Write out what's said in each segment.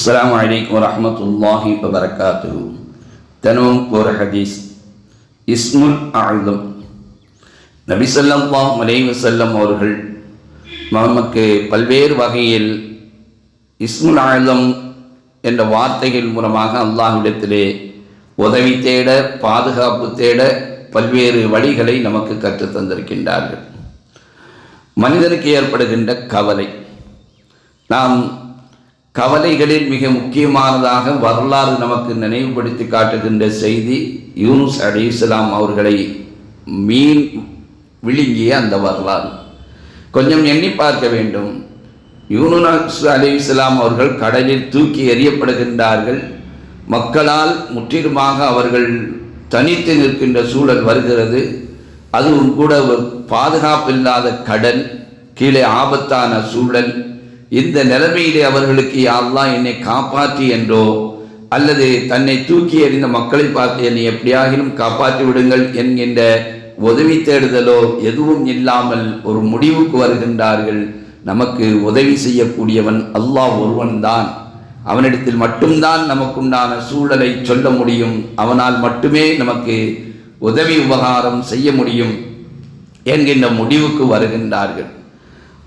அஸ்ஸலாமு அலைக்கும் வரஹ்மத்துல்லாஹி வபரகாத்துஹு தினமும் ஒரு ஹதீஸ் இஸ்முல் ஆழ்தம் நபி ஸல்லல்லாஹு அலைஹி அவர்கள் நமக்கு பல்வேறு வகையில் இஸ்முல் ஆழ்தம் என்ற வார்த்தைகள் மூலமாக அல்லாஹ்விடத்திலே உதவி தேட பாதுகாப்பு தேட பல்வேறு வழிகளை நமக்கு கற்றுத்தந்திருக்கின்றார்கள் மனிதனுக்கு ஏற்படுகின்ற கவலை. நாம் கவலைகளில் மிக முக்கியமானதாக வரலாறு நமக்கு நினைவுபடுத்தி காட்டுகின்ற செய்தி யூனுஸ் அலி இஸ்லாம் அவர்களை மீன் விழுங்கிய அந்த வரலாறு. கொஞ்சம் எண்ணி பார்க்க வேண்டும். யூனுஸ் அலி இஸ்லாம் அவர்கள் கடலில் தூக்கி எறியப்படுகின்றார்கள். மக்களால் முற்றிலுமாக அவர்கள் தனித்து நிற்கின்ற சூழல் வருகிறது. அதுவும் கூட ஒரு பாதுகாப்பில்லாத கடல் கீழே ஆபத்தான சூழல் இந்த நிலைமையிலே அவர்களுக்கு யாரெல்லாம் என்னை காப்பாற்றி என்றோ அல்லது தன்னை தூக்கி எறிந்த மக்களை பார்த்து என்னை எப்படியாகிலும் காப்பாற்றி விடுங்கள் என்கின்ற உதவி தேடுதலோ எதுவும் இல்லாமல் ஒரு முடிவுக்கு வருகின்றார்கள். நமக்கு உதவி செய்யக்கூடியவன் அல்லாஹ் ஒருவன்தான். அவனிடத்தில் மட்டும்தான் நமக்குண்டான சூழலை சொல்ல முடியும். அவனால் மட்டுமே நமக்கு உதவி உபகாரம் செய்ய முடியும் என்கின்ற முடிவுக்கு வருகின்றார்கள்.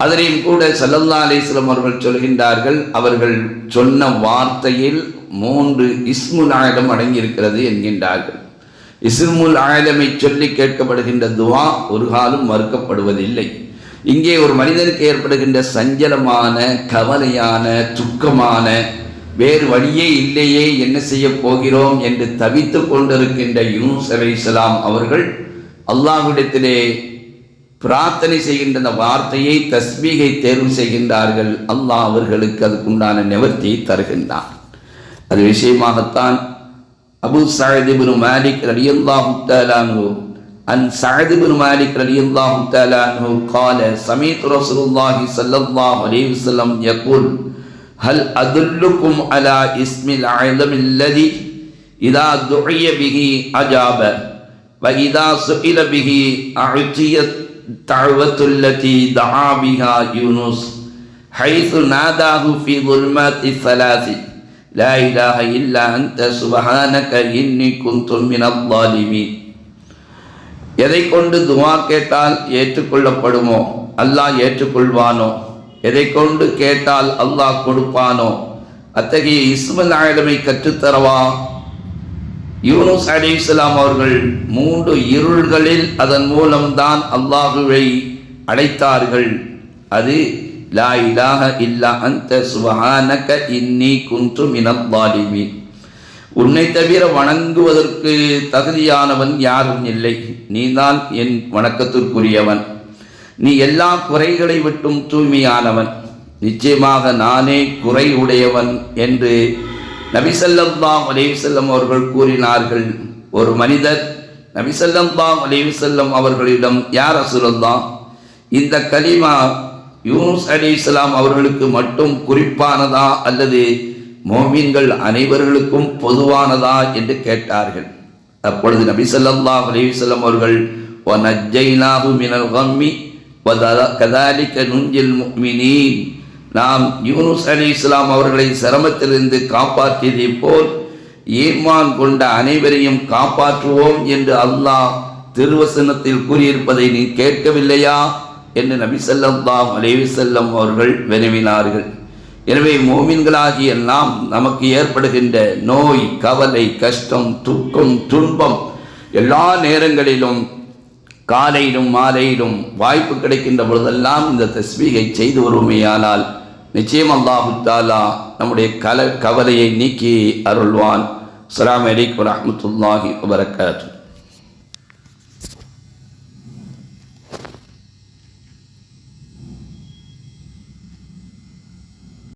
அதனையும் கூட சல்லல்லா அலிஸ்லம் அவர்கள் சொல்கின்றார்கள் அவர்கள் சொன்ன வார்த்தையில் மூன்று இஸ்முல் ஆயிடம் அடங்கியிருக்கிறது என்கின்றார்கள். இஸ்முல் ஆயிலமை சொல்லி கேட்கப்படுகின்ற துவா ஒரு காலம் மறுக்கப்படுவதில்லை. இங்கே ஒரு மனிதனுக்கு ஏற்படுகின்ற சஞ்சலமான கவலையான துக்கமான வேறு வழியே இல்லையே என்ன செய்ய போகிறோம் என்று தவித்து கொண்டிருக்கின்ற யூனுஸ் அலை இஸ்லாம் அவர்கள் அல்லாஹ்விடத்திலே பிரார்த்தனை செய்கின்ற அந்த வார்த்தையை தஸ்மீகை தேர்வு செய்கின்றார்கள். அல்லாஹ் அவர்களுக்கு அதுக்குண்டான நிவர்த்தியை தருகின்றான். அது விஷயமாகத்தான் அபு சாயதிபுன் மாலிக் ரலியல்லாஹு தாலானு அன் சாயதிபுன் மாலிக் ரலியல்லாஹு தாலானு கால சமீத் ரசூலுல்லாஹி ஸல்லல்லாஹு அலைஹி வஸல்லம் யகூல் ஹல் அதுல்லுக்கும் அலா இஸ்மில் அழதம் இல்லதி இதா துழைய பிகி அஜாப வஇதா சுஇல பிகி அழுத்தியத் الدعوة التي دعا بها يونس حيث ناداه في ظلمات الثلاث لا إله إلا أنت سبحانك إني كنت من الظالمين எதை கொண்டு துவா கேட்டால் ஏற்றுக்கொள்ளப்படுமோ அல்லாஹ் ஏற்றுக்கொள்வானோ எதை கொண்டு கேட்டால் அல்லாஹ் கொடுப்பானோ அத்தகைய இஸ்மல் ஆயிடமை கற்றுத்தரவா யூனுஸ் அலி இஸ்லாம் அவர்கள் மூன்று இருள்களில் அதன் மூலம்தான் அல்லாஹுவை அழைத்தார்கள் அது லா இலாஹ இல்லா அந்த சுபஹானக இன்னி குன்று மினப்பாலிமீன் உன்னை தவிர வணங்குவதற்கு தகுதியானவன் யாரும் இல்லை. நீதான் என் வணக்கத்திற்குரியவன். நீ எல்லா குறைகளை விட்டும் தூய்மையானவன். நிச்சயமாக நானே குறை உடையவன் என்று நபிசல்லாஹ் அலைவசல்லம் அவர்கள் கூறினார்கள் ஒரு மனிதர் நபிசல்லாஹ் அலைவசல்லம் அவர்களிடம் யார் அசுரல்லா இந்த கலிமா யூனுஸ் அலி இஸ்லாம் அவர்களுக்கு மட்டும் குறிப்பானதா அல்லது மோமீன்கள் அனைவர்களுக்கும் பொதுவானதா? என்று கேட்டார்கள். அப்பொழுது நபி ஸல்லல்லாஹு அவர்கள் வனஜ்ஜைனாஹு மினல் கம்மி கதாலிக்க நுஞ்சில் முஃமினீன் நாம் யூனுஸ் அலி இஸ்லாம் அவர்களை சிரமத்திலிருந்து காப்பாற்றியதை போல் ஈமான் கொண்ட அனைவரையும் காப்பாற்றுவோம் என்று அல்லாஹ் திருவசனத்தில் கூறியிருப்பதை நீ கேட்கவில்லையா? என்று நபி செல்லம் அலேவி செல்லம் அவர்கள் வினவினார்கள். எனவே மோமின்களாகிய நாம் நமக்கு ஏற்படுகின்ற நோய் கவலை கஷ்டம் துக்கம் துன்பம் எல்லா நேரங்களிலும் காலையிலும் மாலையிலும் வாய்ப்பு கிடைக்கின்ற பொழுதெல்லாம் இந்த தஸ்பீகை செய்து வருமையானால் நிச்சயம் அல்லாஹு தாலா நம்முடைய கல கவலையை நீக்கி அருள்வான். அஸ்லாம் வலைக்கம் வரமத்துல்லாஹி வபரகாத்துஹு